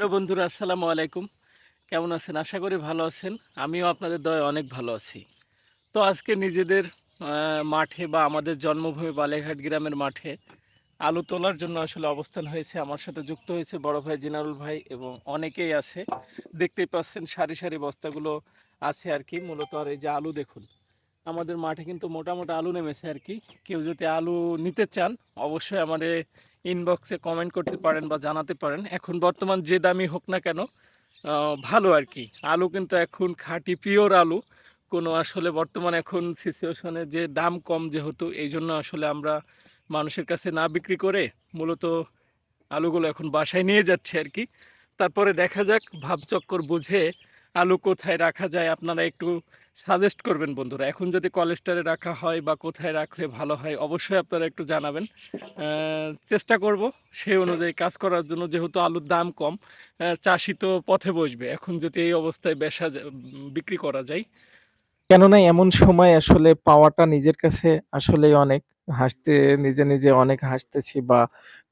Hello বন্ধুরা, আসসালামু আলাইকুম। কেমন আছেন? আশা করি ভালো আছেন। আমিও আপনাদের দয়ে অনেক ভালো আছি। তো আজকে নিজেদের মাঠে বা আমাদের জন্মভূমি বালেঘাট গ্রামের মাঠে আলু তোলার জন্য আসলে অবস্থান হয়েছে। আমার সাথে যুক্ত হয়েছে বড় ভাই জিনারুল ভাই এবং অনেকেই আছে। দেখতেই পাচ্ছেন সারি সারি বস্তাগুলো আছে আর কি। মূলত আর এই যে আলু দেখুন, আমাদের মাঠে কিন্তু মোটা মোটা আলু নেমেছে আর কি। কেউ যদি আলু নিতে চান, অবশ্যই আমাদের ইনবক্সে কমেন্ট করতে পারেন বা জানাতে পারেন। এখন বর্তমান যে দামই হোক না কেন ভালো আর কি। আলু কিন্তু এখন খাঁটি পিওর আলু। কোনো আসলে বর্তমান এখন সিচুয়েশনে যে দাম কম যেহেতু এই জন্য আসলে আমরা মানুষের কাছে না বিক্রি করে মূলত আলুগুলো এখন বাসায় নিয়ে যাচ্ছে আর কি। তারপরে দেখা যাক, ভাবচক্কর বুঝে আলু কোথায় রাখা যায়। আপনারা একটু সাজেস্ট করবেন বন্ধুরা। এখন যদি কলেস্টারে রাখা হয় বা কোথায় রাখলে ভালো হয়, অবশ্যই আপনারা একটু জানাবেন। চেষ্টা করব সেই অনুযায়ী কাজ করার জন্য, যেহেতু আলুর দাম কম চাষি তো পথে বসবে। এখন যদি এই অবস্থায় বেসা বিক্রি করা যায়। কেননা এমন সময় আসলে পাওয়াটা নিজের কাছে আসলেই অনেক। হাসতে, নিজে নিজে অনেক হাসতেছি বা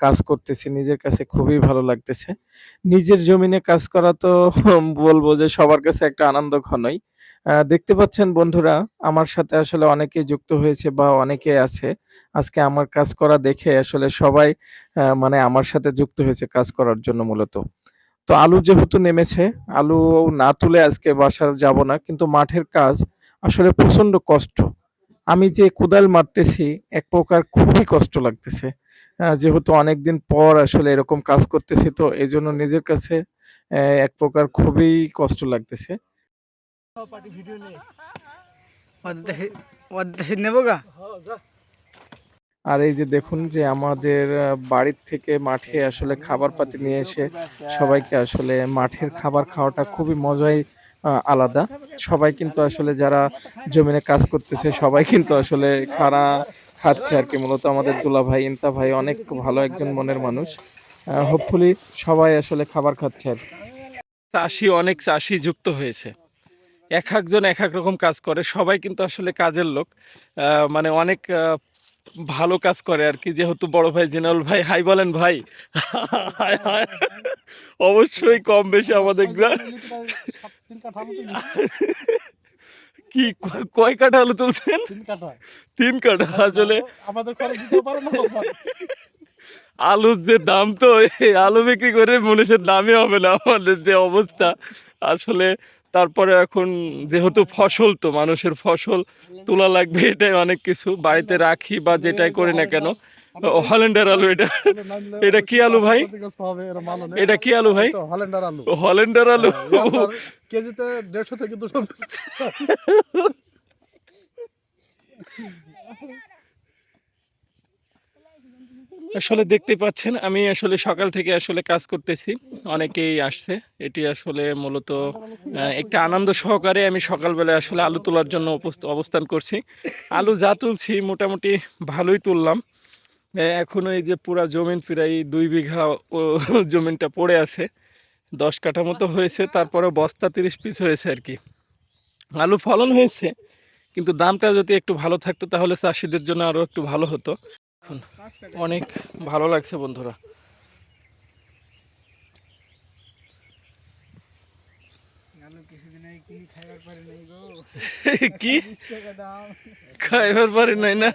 কাজ করতেছি, নিজের কাছে খুবই ভালো লাগতেছে। নিজের জমিনে কাজ করা তো বলব যে সবার কাছে একটা আনন্দ ঘনই দেখতে পাচ্ছেন বন্ধুরা, আমার সাথে আসলে অনেকে যুক্ত হয়েছে বা অনেকে আছে। আজকে আমার কাজ করা দেখে আসলে সবাই মানে আমার সাথে যুক্ত হয়েছে কাজ করার জন্য মূলত। তো আলু যেহেতু নেমেছে, আলু না তুলে আজকে বাসার যাব না, কিন্তু মাঠের কাজ আসলে প্রচণ্ড কষ্ট। আমি যে কোদাল মারতেছি, এক প্রকার খুবই কষ্ট লাগতেছে। যেহেতু অনেকদিন পর আসলে এরকম কাজ করতেছি, তো এই জন্য নিজের কাছে এক প্রকার খুবই কষ্ট লাগতেছে। আর এই যে দেখুন যে আমাদের বাড়ির থেকে মাঠে আসলে খাবার পাতি নিয়ে এসে সবাইকে আসলে মাঠের খাবার খাওয়াটা খুবই মজাই আলাদা। সবাই কিন্তু আসলে যারা জমিনে কাজ করতেছে, সবাই কিন্তু আসলে খানা খাচ্ছে আর কি। মূলত আমাদের দুলা ভাই ইন্তা ভাই অনেক ভালো একজন মনের মানুষ। হোপফুলি সবাই আসলে খাবার খাচ্ছে আর। চাষি, অনেক চাষি যুক্ত হয়েছে। এক একজন এক এক রকম কাজ করে। সবাই কিন্তু আসলে কাজের লোক। মানে অনেক ভালো কাজ করে আর কি। যেহেতু বড় ভাই জেনারেল ভাই, হাই বলেন ভাই। অবশ্যই কম বেশি আমাদের কি কয়- কাঠা আলু তুলছেন? তিন কাঠা। আসলে আমাদের আলুর যে দাম তো আলু বিক্রি করে মানুষের দামই হবে না আমাদের যে অবস্থা। আসলে তারপরে এখন যেহেতু ফসল তো মানুষের ফসল তোলা লাগবে এটাই অনেক কিছু। বাড়িতে রাখি বা যেটাই করি না কেন হল্যান্ডার আলু এটা এটা কি আলু ভাই? এটা কি আলু ভাই? হল্যান্ডার আলু। হল্যান্ডার আলু। কেজিতে দেড়শো থেকে দুশো আসলে দেখতে পাচ্ছেন আমি আসলে সকাল থেকে আসলে কাজ করতেছি। অনেকেই আসছে। এটি আসলে মূলত একটা আনন্দ সহকারে আমি সকালবেলা আসলে আলু তোলার জন্য অবস্থান করছি। আলু যা তুলছি মোটামুটি ভালোই তুললাম। এখনও এই যে পুরা জমিন প্রায় দুই বিঘা জমিনটা পড়ে আছে। দশ কাঠা মতো হয়েছে তারপরে বস্তা তিরিশ পিস হয়েছে আর কি। আলু ফলন হয়েছে কিন্তু দামটা যদি একটু ভালো থাকতো তাহলে চাষিদের জন্য আরও একটু ভালো হতো। এখন অনেক ভালো লাগছে বন্ধুরা। কি? খাইবার পারি নাই না?